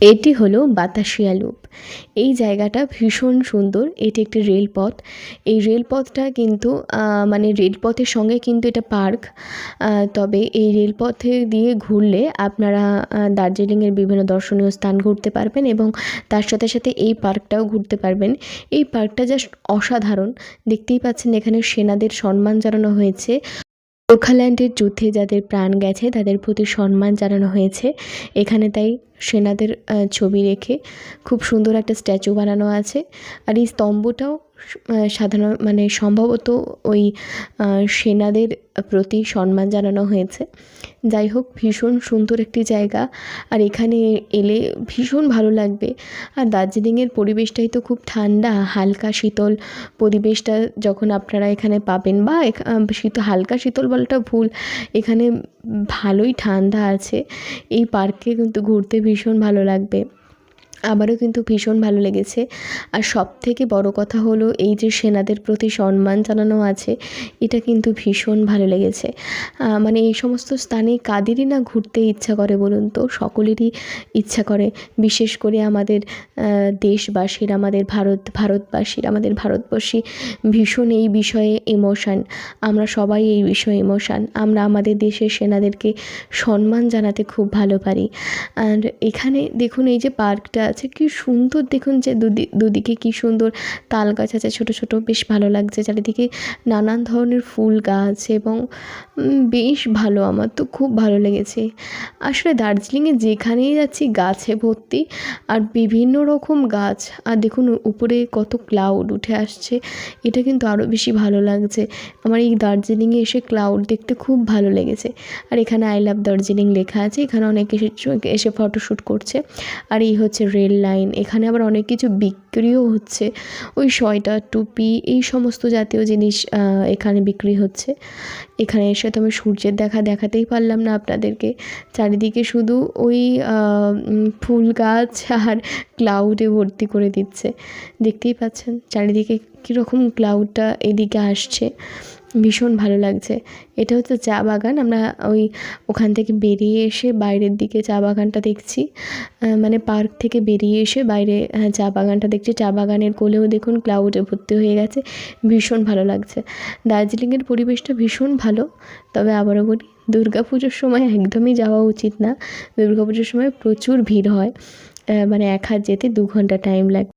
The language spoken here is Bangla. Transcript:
এটি হলো বাতাসিয়া লুপ। এই জায়গাটা ভীষণ সুন্দর, এটি একটি রেলপথ। এই রেলপথটা কিন্তু মানে রেলপথের সঙ্গে কিন্তু এটা পার্ক। তবে এই রেলপথে দিয়ে ঘুরলে আপনারা দার্জিলিংয়ের বিভিন্ন দর্শনীয় স্থান ঘুরতে পারবেন এবং তার সাথে সাথে এই পার্কটাও ঘুরতে পারবেন। এই পার্কটা জাস্ট অসাধারণ। দেখতেই পাচ্ছেন এখানে সেনাদের সম্মান জানানো হয়েছে। গোর্খাল্যান্ডের যুদ্ধে যাদের প্রাণ গেছে, তাদের প্রতি সম্মান জানানো হয়েছে। এখানে তাই সেনাদের ছবি রেখে খুব সুন্দর একটা স্ট্যাচু বানানো আছে। আর এই স্তম্ভটাও সাধারণ মানে সম্ভবত ওই সেনাদের প্রতি সম্মান জানানো হয়েছে। যাই হোক, ভীষণ সুন্দর একটি জায়গা। আর এখানে এলে ভীষণ ভালো লাগবে। আর দার্জিলিংয়ের পরিবেশটাই তো খুব ঠান্ডা, হালকা শীতল পরিবেশটা যখন আপনারা এখানে পাবেন বা শীত, হালকা শীতল বলাটা ভুল। এখানে ভালোই ঠান্ডা আছে। এই পার্কে কিন্তু ঘুরতে ভীষণ ভালো লাগবে। আমারও কিন্তু ভীষণ ভালো লেগেছে। আর সব থেকে বড় কথা হলো, এই যে সেনাদের প্রতি সম্মান জানানো আছে, এটা কিন্তু ভীষণ ভালো লেগেছে। মানে এই সমস্ত স্থানে কাদেরই না ঘুরতে ইচ্ছা করে বলুন তো? সকলেরই ইচ্ছা করে। বিশেষ করে আমাদের দেশবাসীর, আমাদের ভারত, ভারতবাসীর, আমাদের ভারতবর্ষী ভীষণ এই বিষয়ে ইমোশান। আমরা সবাই এই বিষয়ে ইমোশান। আমরা আমাদের দেশের সেনাদেরকে সম্মান জানাতে খুব ভালো পারি। আর এখানে দেখুন, এই যে পার্কটা আছে, কি সুন্দর দেখুন যে দুদিকে কি সুন্দর তাল গাছ আছে, ছোট, ছোটো, বেশ ভালো লাগছে। চারিদিকে নানান ধরনের ফুল গাছ এবং বেশ ভালো আমার তো খুব ভালো লেগেছে। আসলে দার্জিলিংয়ে যেখানেই যাচ্ছি গাছে ভর্তি আর বিভিন্ন রকম গাছ, আর দেখুন উপরে কত ক্লাউড উঠে আসছে, এটা কিন্তু আরও বেশি ভালো লাগছে। আমার এই দার্জিলিংয়ে এসে ক্লাউড দেখতে খুব ভালো লেগেছে। আর এখানে আই লাভ দার্জিলিং লেখা আছে, এখানে অনেকে এসে এসে ফটোশ্যুট করছে। আর এই হচ্ছে রেল লাইন, এখানে আবার অনেক কিছু বিক্রিও হচ্ছে। ওই সোয়েটার টুপি, এই সমস্ত জাতীয় জিনিস এখানে বিক্রি হচ্ছে। এখানে এসে তো আমি সূর্যের দেখা দেখাতেই পারলাম না আপনাদেরকে। চারিদিকে শুধু ওই ফুল গাছ আর ক্লাউডে ভর্তি করে দিচ্ছে। দেখতেই পাচ্ছেন, চারিদিকে কীরকম ক্লাউডটা এদিকে আসছে। ভীষণ ভালো লাগছে। এটা হচ্ছে চা বাগান। আমরা ওই ওখান থেকে বেরিয়ে এসে বাইরের দিকে চা বাগানটা দেখছি। মানে পার্ক থেকে বেরিয়ে এসে বাইরে হ্যাঁ চা বাগানটা দেখছি। চা বাগানের কোলেও দেখুন ক্লাউডে ভর্তি হয়ে গেছে। ভীষণ ভালো লাগছে। দার্জিলিংয়ের পরিবেশটা ভীষণ ভালো। তবে আবারও বলি দুর্গা পুজোর সময় একদমই যাওয়া উচিত না। দুর্গা পুজোর সময় প্রচুর ভিড় হয়। মানে এক হাত যেতে দু ঘণ্টা টাইম লাগে।